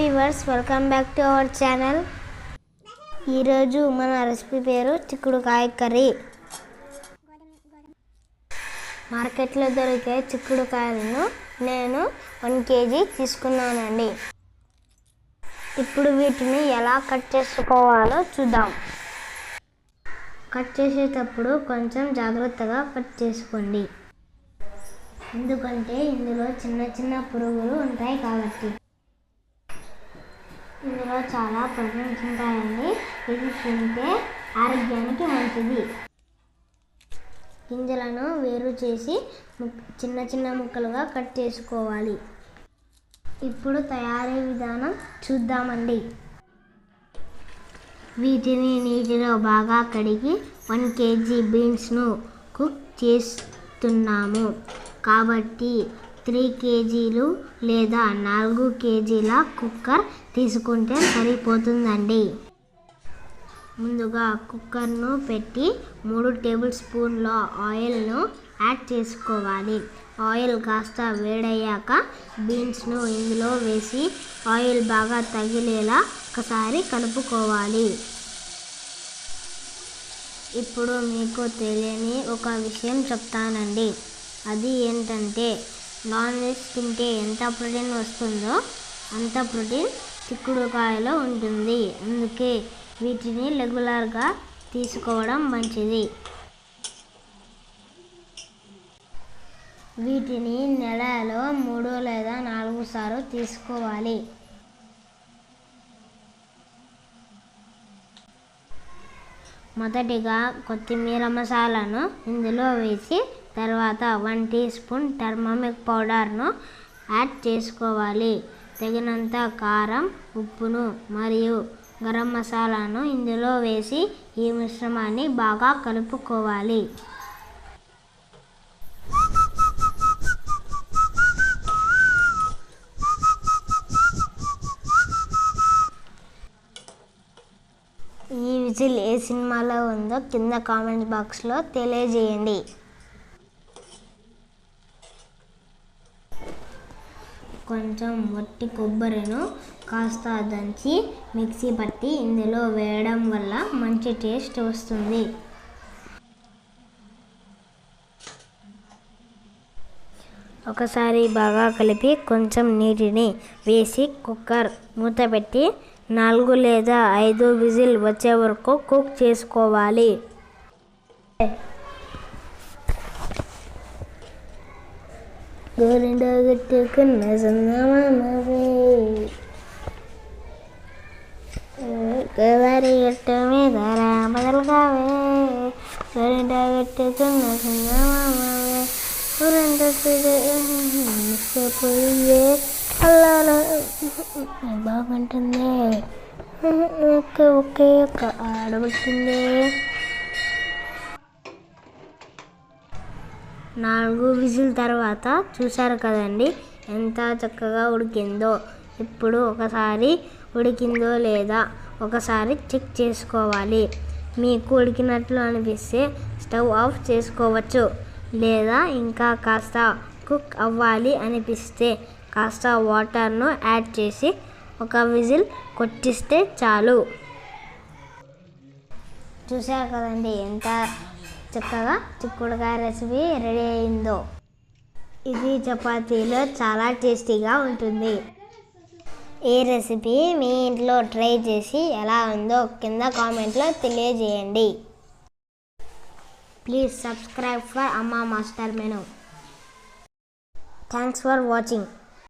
Viewers welcome back to our channel ఈరోజు మన recipe పేరు చిక్కుడుకాయ కర్రీ. మార్కెట్లో దొరికే చిక్కుడుకాయలను నేను వన్ కేజీ తీసుకున్నానండి. ఇప్పుడు వీటిని ఎలా కట్ చేసుకోవాలో చూద్దాం. కట్ చేసేటప్పుడు కొంచెం జాగ్రత్తగా కట్ చేసుకోండి. ఎందుకంటే ఇందులో చిన్న చిన్న పురుగులు ఉంటాయి కాబట్టి. ఇందులో చాలా ప్రోటీన్స్ ఉంటాయండి. ఇది తింటే ఆరోగ్యానికి మంచిది. గింజలను వేరు చేసి ముక్- చిన్న చిన్న ముక్కలుగా కట్ చేసుకోవాలి. ఇప్పుడు తయారీ విధానం చూద్దామండి. వీటిని నీటిలో బాగా కడిగి వన్ కేజీ బీన్స్ను కుక్ చేస్తున్నాము. కాబట్టి త్రీ కేజీలు లేదా నాలుగు కేజీల కుక్కర్ తీసుకుంటే సరిపోతుందండి. ముందుగా కుక్కర్ను పెట్టి మూడు టేబుల్ స్పూన్ల ఆయిల్ను యాడ్ చేసుకోవాలి. ఆయిల్ కాస్త వేడయ్యాక బీన్స్ను ఇందులో వేసి ఆయిల్ బాగా తగిలేలా ఒకసారి కలుపుకోవాలి. ఇప్పుడు మీకు తెలియని ఒక విషయం చెప్తానండి. అది ఏంటంటే నాన్ వెజ్ తింటే ఎంత ప్రోటీన్ వస్తుందో అంత ప్రోటీన్ చిక్కుడుకాయలో ఉంటుంది. అందుకే వీటిని రెగ్యులర్గా తీసుకోవడం మంచిది. వీటిని నెలలో మూడు లేదా నాలుగు సార్లు తీసుకోవాలి. మొదటిగా కొత్తిమీర మసాలాను ఇందులో వేసి తర్వాత వన్ టీ స్పూన్ థర్మామిక్ పౌడర్ను యాడ్ చేసుకోవాలి. తగినంత కారం ఉప్పును మరియు గరం మసాలాను ఇందులో వేసి ఈ మిశ్రమాన్ని బాగా కలుపుకోవాలి. ఈ విజిల్ ఏ సినిమాలో ఉందో కింద కామెంట్ బాక్స్లో తెలియజేయండి. కొంచెం వట్టి కొబ్బరిను కాస్త దంచి మిక్సీ పట్టి ఇందులో వేయడం వల్ల మంచి టేస్ట్ వస్తుంది. ఒకసారి బాగా కలిపి కొంచెం నీటిని వేసి కుక్కర్ మూత పెట్టి నాలుగు లేదా ఐదు విజిల్ వచ్చే వరకు కుక్ చేసుకోవాలి. ഗോലിന്റകത്തേക്കുന്ന സ്വന്തമാമവേ കയറിയിട്ടമേ ധാരാമതൽകാവേ ഗോലിന്റകത്തേക്കുന്ന സ്വന്തമാമവേ പുരന്തേ അല്ലാതെ ഭാഗം തന്നെ. ഒക്കെ ഒക്കെ ഒക്കെ ആടവത്തിന്റെ నాలుగు విజిల్ తర్వాత చూశారు కదండి ఎంత చక్కగా ఉడికిందో. ఇప్పుడు ఒకసారి ఉడికిందో లేదా ఒకసారి చెక్ చేసుకోవాలి. మీకు ఉడికినట్లు అనిపిస్తే స్టవ్ ఆఫ్ చేసుకోవచ్చు. లేదా ఇంకా కాస్త కుక్ అవ్వాలి అనిపిస్తే కాస్త వాటర్ను యాడ్ చేసి ఒక విజిల్ కొట్టిస్తే చాలు. చూసారు కదండి ఎంత చక్కగా చిక్కుడుకాయ రెసిపీ రెడీ అయిందో? ఇది చపాతీలో చాలా టేస్టీగా ఉంటుంది. ఈ రెసిపీ మీ ఇంట్లో ట్రై చేసి ఎలా ఉందో కింద కామెంట్లో తెలియజేయండి. Please subscribe for Amma master menu thanks for watching